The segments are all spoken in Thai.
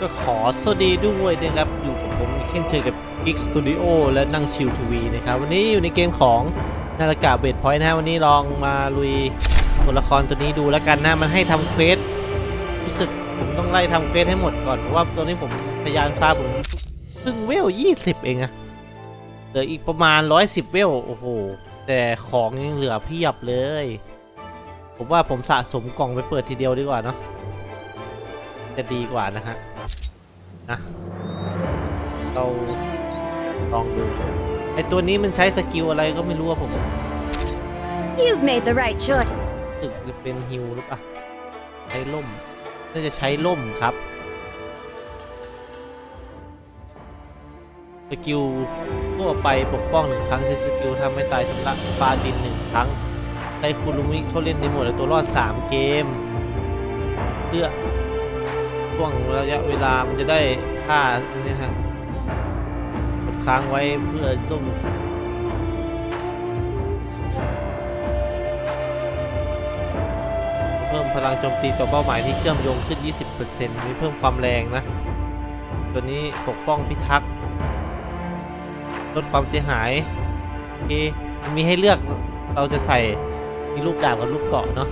ก็ขอสวัสดีด้วยนะครับ อยู่กับผมเช่นเคยกับ Geek Studio และนั่งชิลทีวีนะครับ วันนี้อยู่ในเกมของนาฬิกาเบดพอยต์นะวันนี้ลองมาลุยตัวละครตัวนี้ดูแล้วกันนะ มันให้ทำเควสรู้สึกผมต้องไล่ทำเควสให้หมดก่อนเพราะว่าตัวนี้ผมพยายามทราบผมเพิ่งเวล 20 เองอะเหลืออีกประมาณ 110 เวล โอ้โห แต่ของยังเหลือเพียบเลย ผมว่าผมสะสมกล่องไปเปิดทีเดียวดีกว่าเนาะจะดีกว่านะฮะ นะ เราลองดู ไอตัวนี้มันใช้สกิลอะไรก็ไม่รู้อะผม You've made the right choice. รู้สึกจะเป็นฮิวหรือเปล่าใช้ล่ม น่าจะใช้ล่มครับ สกิลทั่วไปปกป้องหนึ่งครั้งใช้สกิลทำให้ตายชำระฟ้าดินหนึ่งครั้งใช้คุรุมิเขาเล่นในโหมดเอาตัวรอด 3 เกมเพื่อ ช่วงระยะเวลามันจะได้ค่าเนี่ยฮะกดค้างไว้เพื่อส้มเพิ่มพลังโจมตีต่อเป้าหมายที่เชื่อมโยงขึ้น 20%มีเพิ่มความแรงนะ ตัวนี้ปกป้องพิทักษ์ลดความเสียหายโอเคมีให้เลือกเราจะใส่มีลูกดาบกับลูกเกาะเนาะ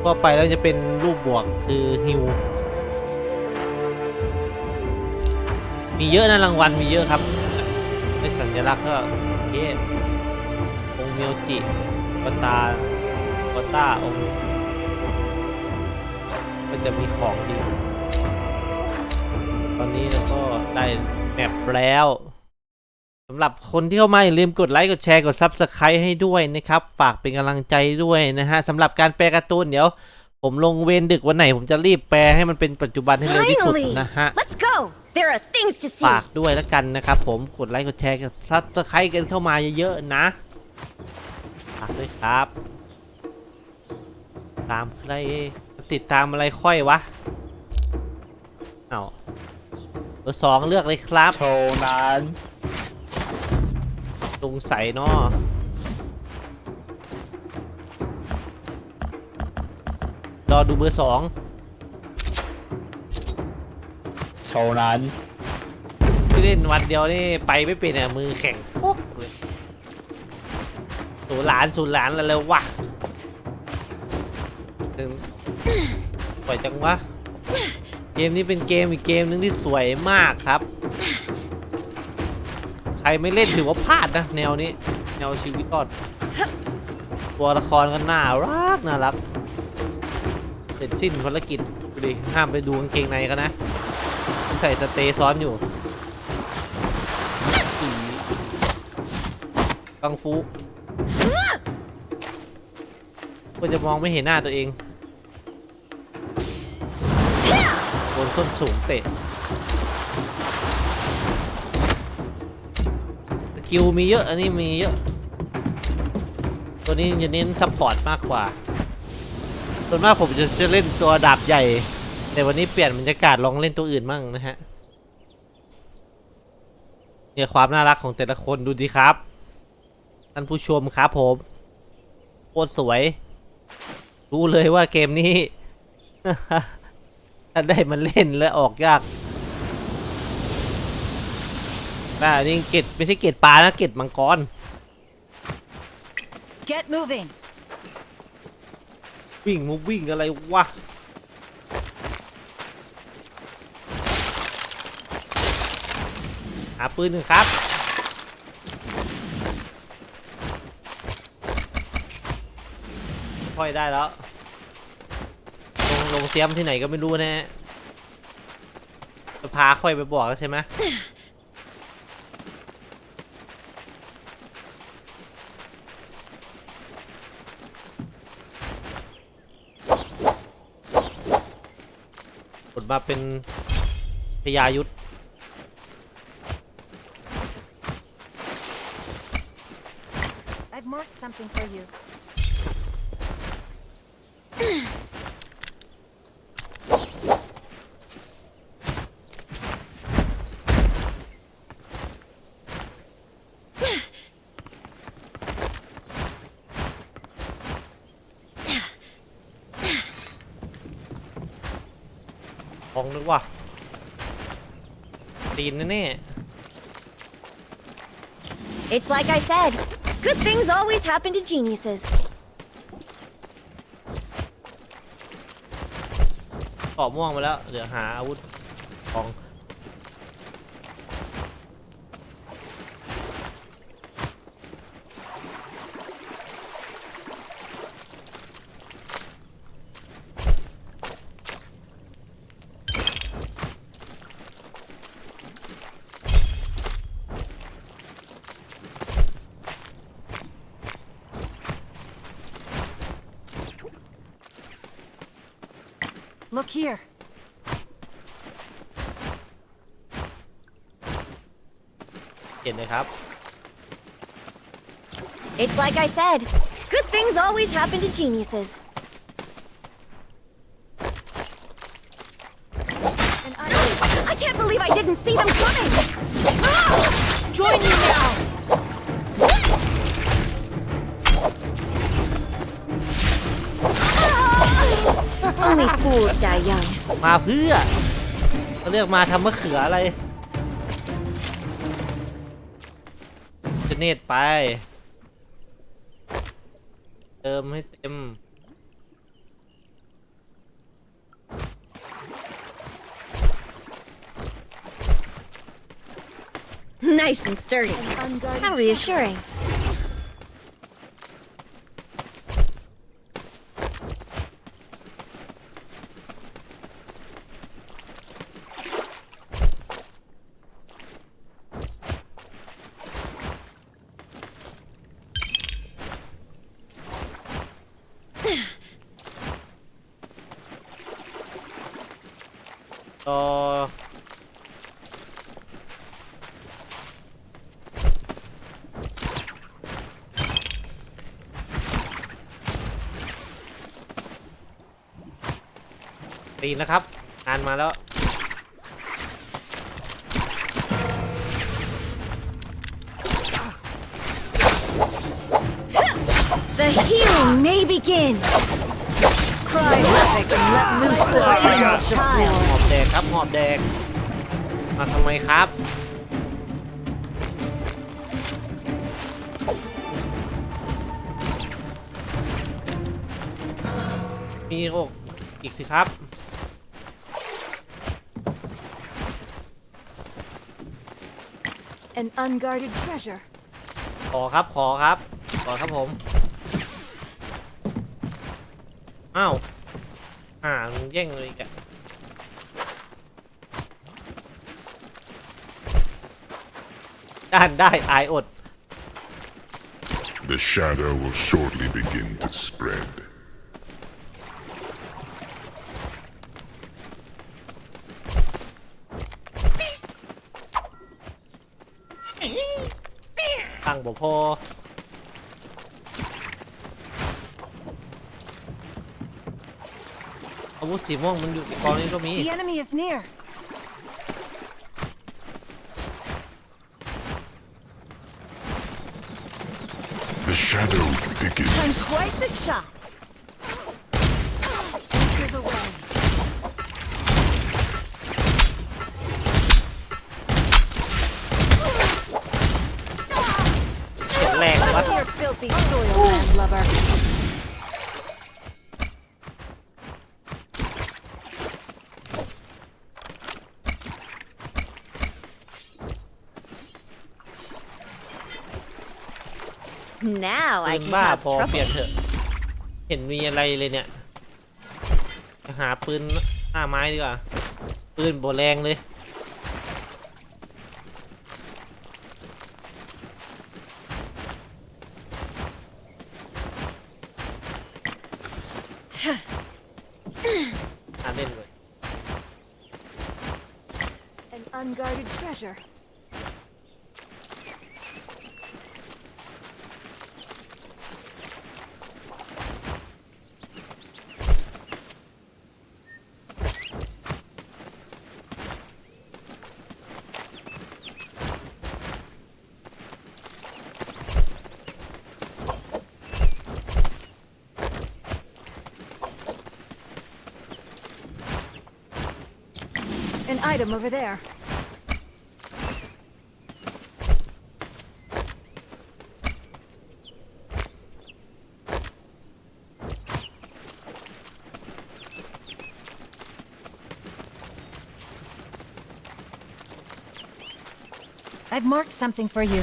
ทั่วไปแล้วจะเป็นรูปบวกคือฮิว มีเยอะนะรางวัลมีเยอะครับเป็นสัญลักษณ์ก็โอเคองค์เมียวจิปตาปตาองค์ก็จะมีของดี ตอนนี้เราก็ได้แมปแล้วสำหรับคนที่เข้ามาอย่าลืมกดไลค์กดแชร์กด Subscribe ให้ด้วยนะครับ ฝากเป็นกำลังใจด้วยนะฮะสำหรับการแปลการ์ตูนเดี๋ยว ผมลงเวรดึกวันไหน ผมจะรีบแปลให้มันเป็นปัจจุบันให้เร็วที่สุด Finally! นะฮะ Let's go. There are things to see. ฝากด้วยแล้วกันนะครับผมกดไลค์กดแชร์กดซับสไครต์กันเข้ามาเยอะๆนะฝากด้วยครับ ตามใครติดตามอะไรค่อยวะเอาเบอร์สองเลือกเลยครับโชว์นั้นสงสัยเนาะ รอดูเบอร์สองโชว์นั้นที่เล่นวันเดียวนี่ไปไม่เป็นอะมือแข็งโป๊กเลยสูนย์หลานสูนย์หลานแล้วแล้ววะถึงปล่อยจังวะ เกมนี้เป็นเกมอีกเกมนึงที่สวยมากครับ ใครไม่เล่นถือว่าพลาดนะ แนวนี้ แนวชีวิตรอดตัวละครก็น่ารักน่ารัก เสร็จสิ้นภารกิจดูดิห้ามไปดูกางเกงในกันนะใส่สเตย์ซ้อนอยู่กังฟูก็จะมองไม่เห็นหน้าตัวเองโดนส้นสูงเตะสกิลมีเยอะ อันนี้มีเยอะ ตัวนี้จะเน้นซัพพอร์ตมากกว่า ส่วนมากผมจะจะเล่นตัวดาบใหญ่ แต่วันนี้เปลี่ยนบรรยากาศลองเล่นตัวอื่นมั่งนะฮะ เนี่ยความน่ารักของแต่ละคนดูดีครับ ท่านผู้ชมครับผมโคตรสวย รู้เลยว่าเกมนี้ ถ้าได้มันเล่นแล้วออกยากน่านี่เกตไม่ใช่เกตปลานะเกตมังกร Get moving. วิ่งมุวิ่งอะไรวะหาปืนหนึ่งครับค่อยได้แล้วลงลงเตรียมที่ไหนก็ไม่รู้นะฮะจะพาค่อยไปบอกแล้วใช่ไหม ผลมาเป็นพยายุทธ I've marked something for you. ทอง นึกว่าตีนแน่ It's like I said. Good things always happen to geniuses. ๆเกาะม่วงไปแล้วเดี๋ยวหาอาวุธของ Look here. It's like I said, good things always happen to geniuses. And I, I can't believe I didn't see them coming! Fools die young. มาเพื่อเขาเรียกมาทำมะเขืออะไรจะเนตไป เติมให้เต็ม Nice and sturdy. unguarded How reassuring. ต่อ ตีนนะครับงานมาแล้ว The healing may begin. Cry havoc and let loose the single child. หอบแดกครับหอบแดกมาทำไมครับ มีโอกอีกสิครับ An unguarded treasure. ขอครับขอครับขอครับผมอ้าวอ่ามึงแย่งเลยอีกอะด้านได้อายอด The shadow will shortly begin to spread. บ่พออาวุธสีม่วงมันอยู่ในกองนี้ก็มี The enemy is near. The shadow I'm thickens. quite the shot. ปื Now I น can บ้า cause พอเปลี่ยน trouble. เถอะ เห็นมีอะไรเลยเนี่ยจะหาปืนหน้าไม้ดีกว่า ปืนโบแรงเลย An item over there. I've marked something for you.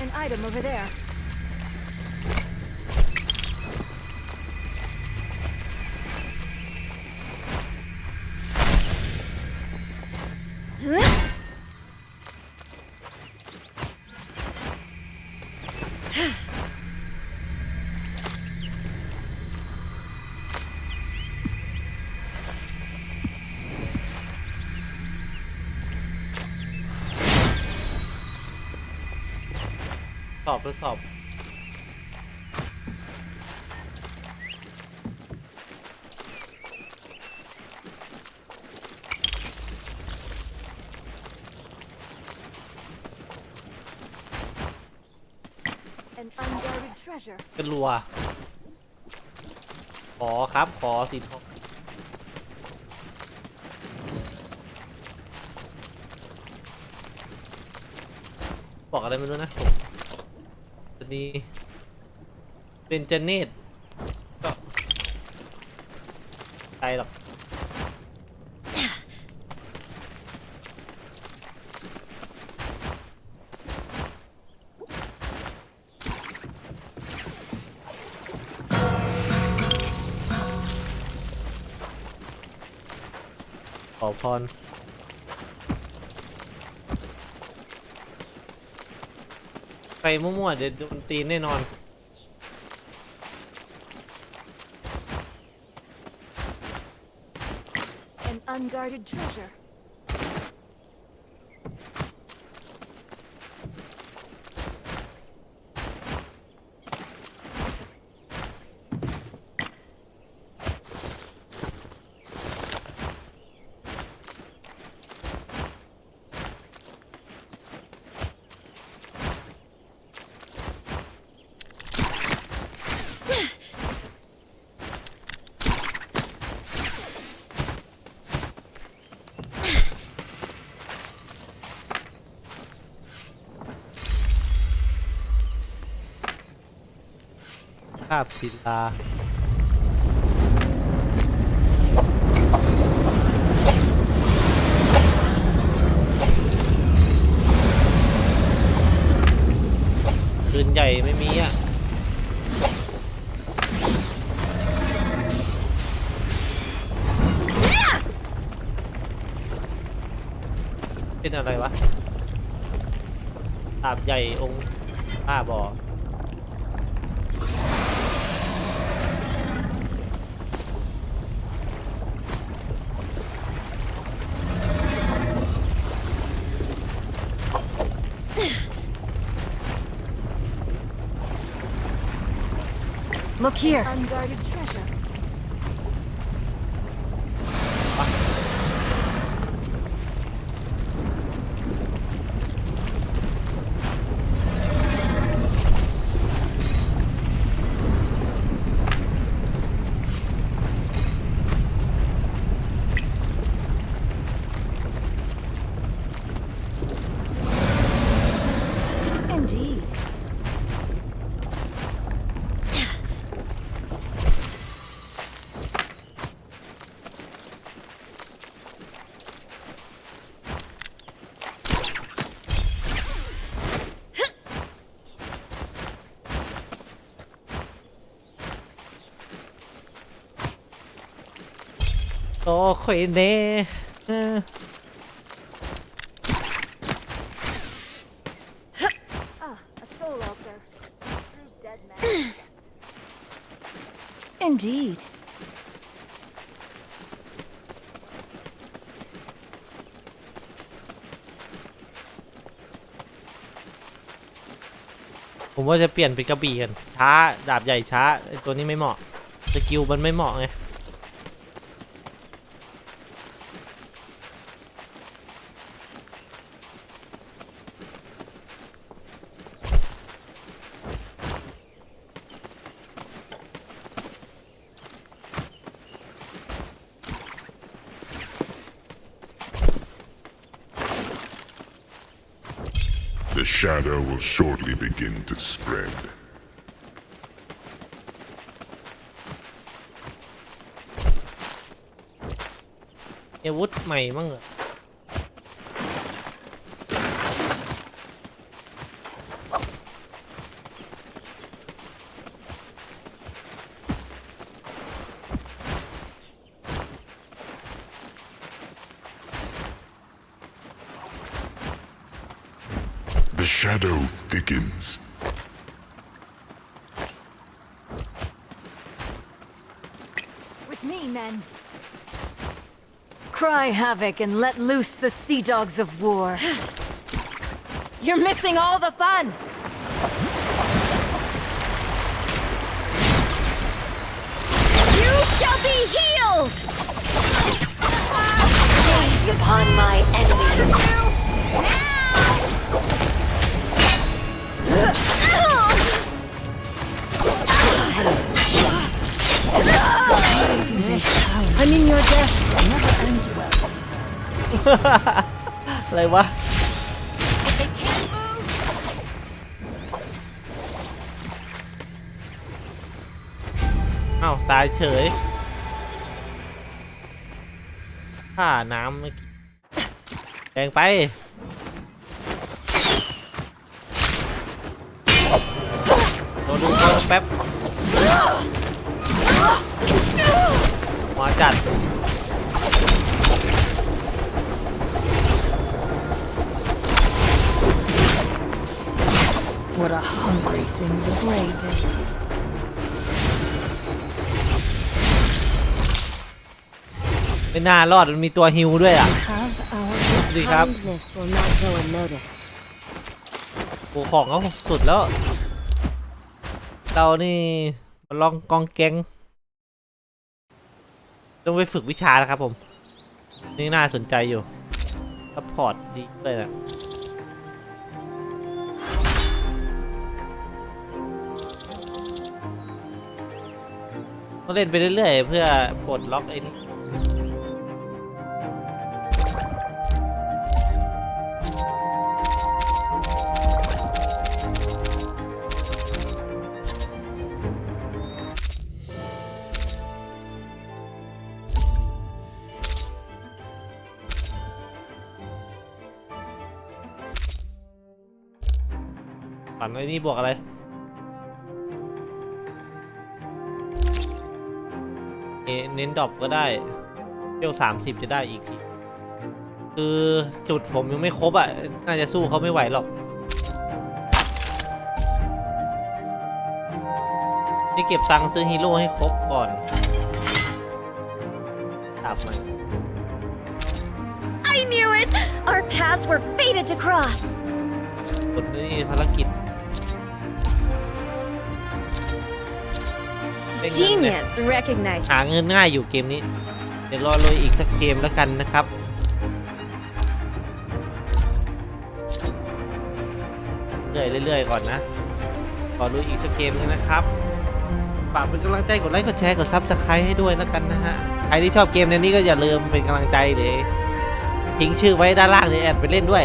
An item over there. สอบทดสอบ An unguarded treasure. เป็นรัว ขอครับขอสีทองบอกอะไรไม่รู้นะผม อันนี้เป็นเจเนตก็ใครหรอกขอพร ไป มั่วๆเดี๋ยวโดนตีนแน่นอน An unguarded treasure. ภาพศิลาปืนใหญ่ไม่มีอะเป็นอะไรวะดาบใหญ่องค์ป้าบอ Look here. Unguarded treasure. Indeed. โต คอยเน่เออ Ah, a soul altar. True dead man. Indeed. ผมว่าจะเปลี่ยนเป็นกระบี่กันช้า ดาบใหญ่ช้าไอ้ตัวนี้ไม่เหมาะ สกิลมันไม่เหมาะไง will shortly begin to spread. อาวุธใหม่มั่งเหรอ thickens. With me, men. Cry havoc and let loose the sea dogs of war. You're missing all the fun. You shall be healed! Gaze upon my enemies. I'm in your debt. อะไรวะ They can't move. เอ้าตายเฉยค่าน้ำเมื่อกี้แรงไปโดนดูเขาแป๊บ หัวจัด What a hungry thing the brave is. ไม่น่ารอดมันมีตัวฮิวด้วยอะ Have our ดีครับ kindness will not go unnoticed. โอ้ของเขาสุดแล้ว เรานี่มา ลองกองแกงต้องไปฝึกวิชาแล้วครับผม นี่น่าสนใจอยู่ซัพพอร์ตดีเลยนะต้องเล่นไปเรื่อยๆ เพื่อปลดล็อกไอ้นี่ ไอ้นี่บวกอะไรเอเน้นดรอปก็ได้เวลสามสิบจะได้อีกทีคือจุดผมยังไม่ครบอะ น่าจะสู้เขาไม่ไหวหรอก นี่เก็บตังค์ซื้อฮีโร่ให้ครบก่อนตับมัน I knew it! Our paths were fated to cross. กดนี่ภารกิจ ได้เงินเนี่ย Genius recognized. หาเงินง่ายอยู่เกมนี้ เดี๋ยวรอเลยอีกสักเกมแล้วกันนะครับ เรื่อยๆเรื่อยๆก่อนนะ ขอดูอีกสักเกมนึงนะครับ ฝากเป็นกำลังใจกดไลค์กดแชร์กดซับสไครต์ให้ด้วยแล้วกันนะฮะ ใครที่ชอบเกมในนี้ก็อย่าลืมเป็นกำลังใจเลย ทิ้งชื่อไว้ด้านล่างในแอดไปเล่นด้วย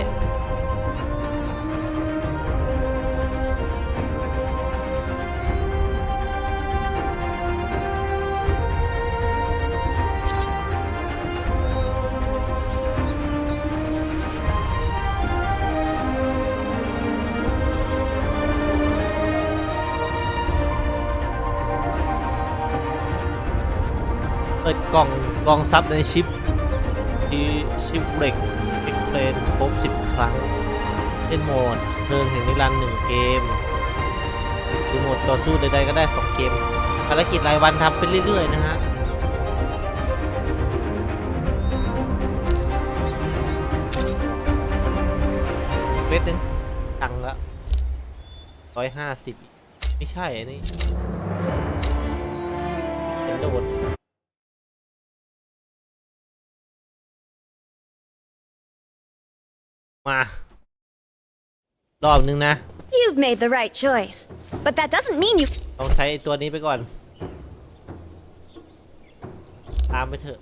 กองซับในชิปที่ชิปเบรกเอ็กเพลนครบ 10 ครั้งเล่นโหมดเพลิงแห่งนิรันดร์หนึ่งเกมหรือโหมดต่อสู้ใดๆก็ได้ 2 เกม ภารกิจรายวันทำไปเรื่อย ๆ นะฮะเม็ดนึงตังละร้อยห้าสิบไม่ใช่อันนี้เป็นโดด มา รอบนึงนะ You've made the right choice. But that doesn't mean you ลองใช้ไอ้ตัวนี้ไปก่อน ตามไปเถอะ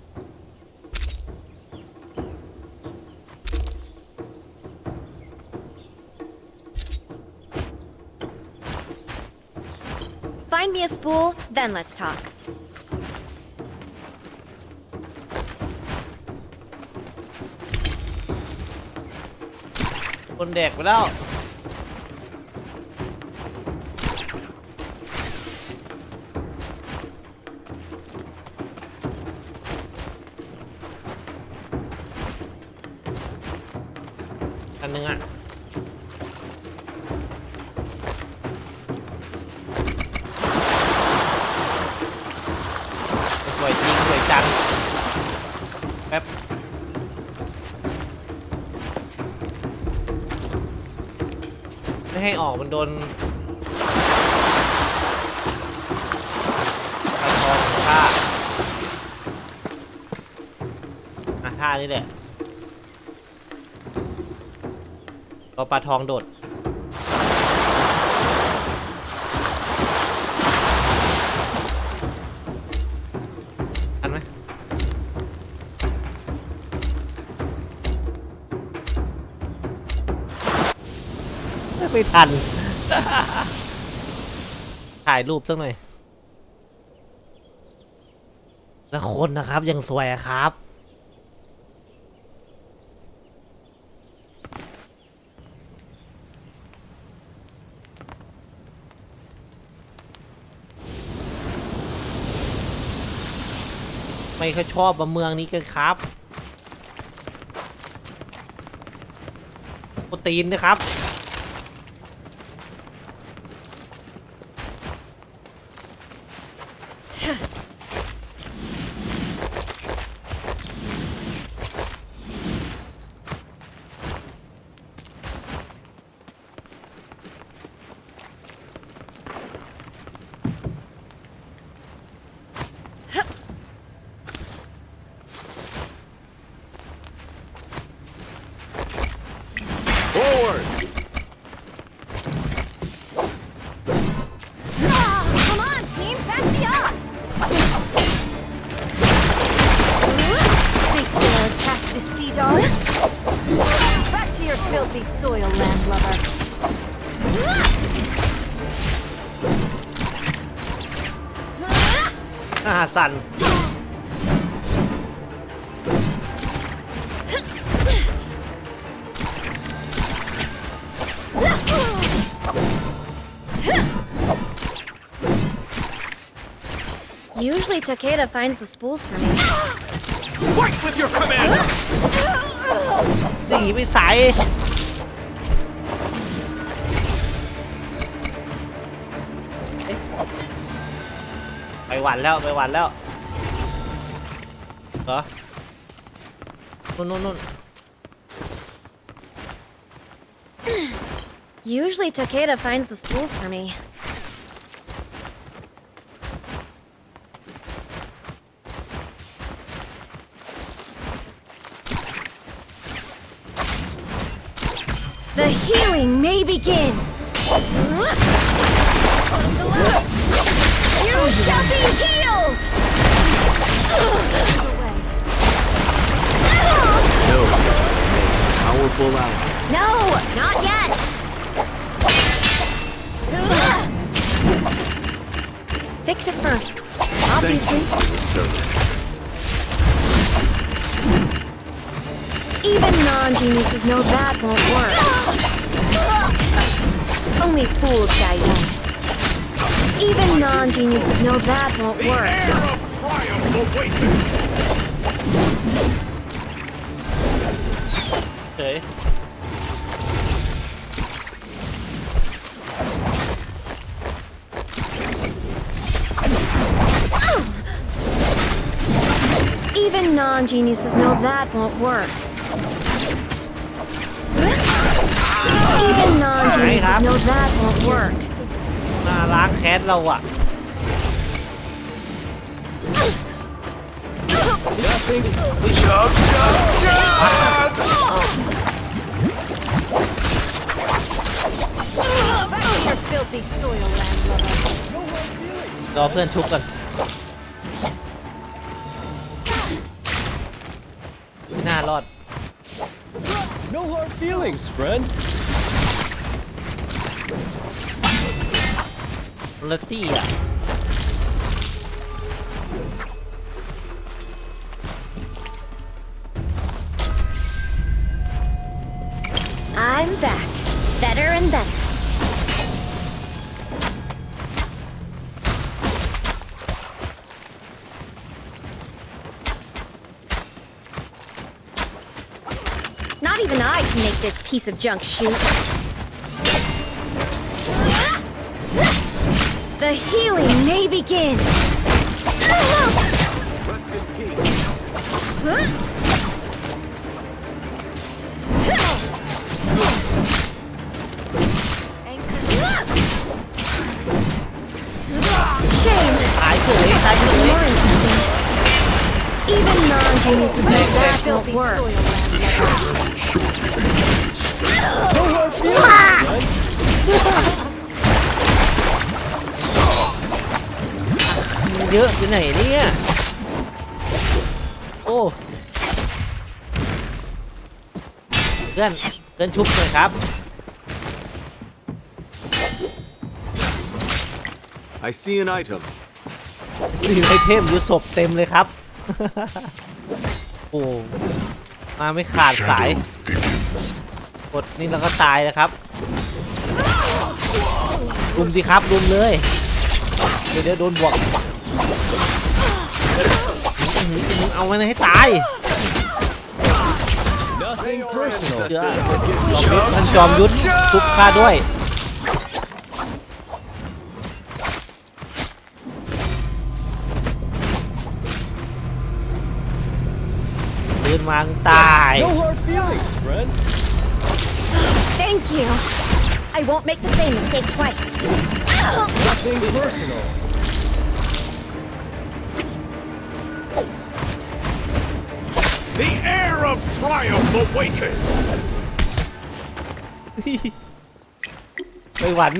find me a spool, then let's talk. คนแดกไปแล้ว ให้ออกมันโดนปลาทองท่าอะท่านี่แหละรอปลาทองโดด ไม่ทัน ถ่ายรูปสักหน่อย แล้วคนนะครับยังสวยครับ ไม่ค่อยชอบมาเมืองนี้กันครับโปรตีนนะครับ to your filthy soil, landlubber. อ่าสั่น Usually Takeda finds the spools for me. สีไม่ใส หวันแล้วไปหวันแล้วเหรอนู่นนู่นนู่น Usually Takeda finds the spools for me. The healing may begin. You shall be healed. No, powerful ally. No, not yet. Fix it first. Obviously, Service. even non-geniuses know that won't work. Only fools die young. Even non-geniuses know that won't work. ฉย Even non-geniuses know that won't work. Even non-geniuses know that won't work. น่าล้างแค้นเราอะ Back to your filthy soil, landlubber. รอเพื่อนชุบกันไม่น่ารอด No hard feelings, friend. ลตี้อะ I'm back. Better and better. Not even I can make this piece of junk shoot. The healing may begin. Rest Even non-geniuses know that won't work. The shadow will shortly be. เยอะไปไหนเนี่ย โอ้เพื่อนเพื่อนชุบหน่อยครับ I see an item. สี่ไอเทมอยู่ศพเต็มเลยครับ โอ้ มาไม่ขาดสาย Shadow thickens. กดนี่แล้วก็ตายนะครับ รุมสิครับ รุมเลย เดี๋ยวเดี๋ยวโดนบวกอื้อหือ มึงเอามันให้ตาย Nothing personal. เดี๋ยวท่านจอมยุทธทุบข้าด้วยเดินมามึงตาย No hard feelings, friend. Thank you. I won't make the same mistake twice. Nothing personal. The air of triumph awakens. ไปหวัน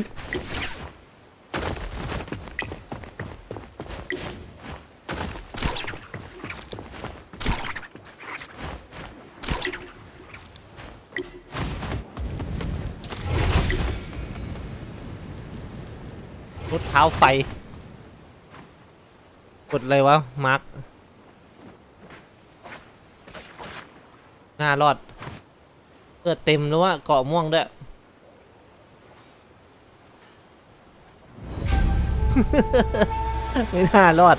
รถเท้าไฟ กดอะไรวะ มาร์ค หน้ารอดเลือดเต็มแล้วว่าเกาะม่วงด้วย ไม่น่ารอด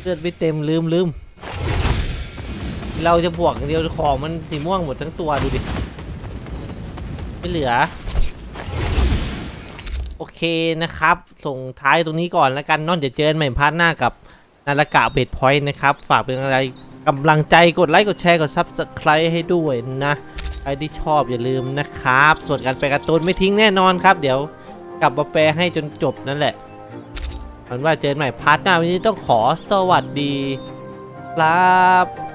เลือดไม่เต็มลืมลืม เราจะบวกอย่างเดียวของมันสีม่วงหมดทั้งตัวดูดิ ไม่เหลือ โอเคนะครับ ส่งท้ายตรงนี้ก่อนแล้วกันนอนเดี๋ยวเจอกันใหม่พาร์ทหน้ากับนาฬิกาเบดพอยต์นะครับ ฝากเป็นอะไร กำลังใจกดไลค์กดแชร์กด Subscribe ให้ด้วยนะใครที่ชอบอย่าลืมนะครับ ส่วนการแปลการ์ตูนไม่ทิ้งแน่นอนครับ เดี๋ยวกลับมาแปลให้จนจบนั่นแหละมันว่าเจอใหม่พาร์ทหน้าวันนี้ต้องขอสวัสดี ครับ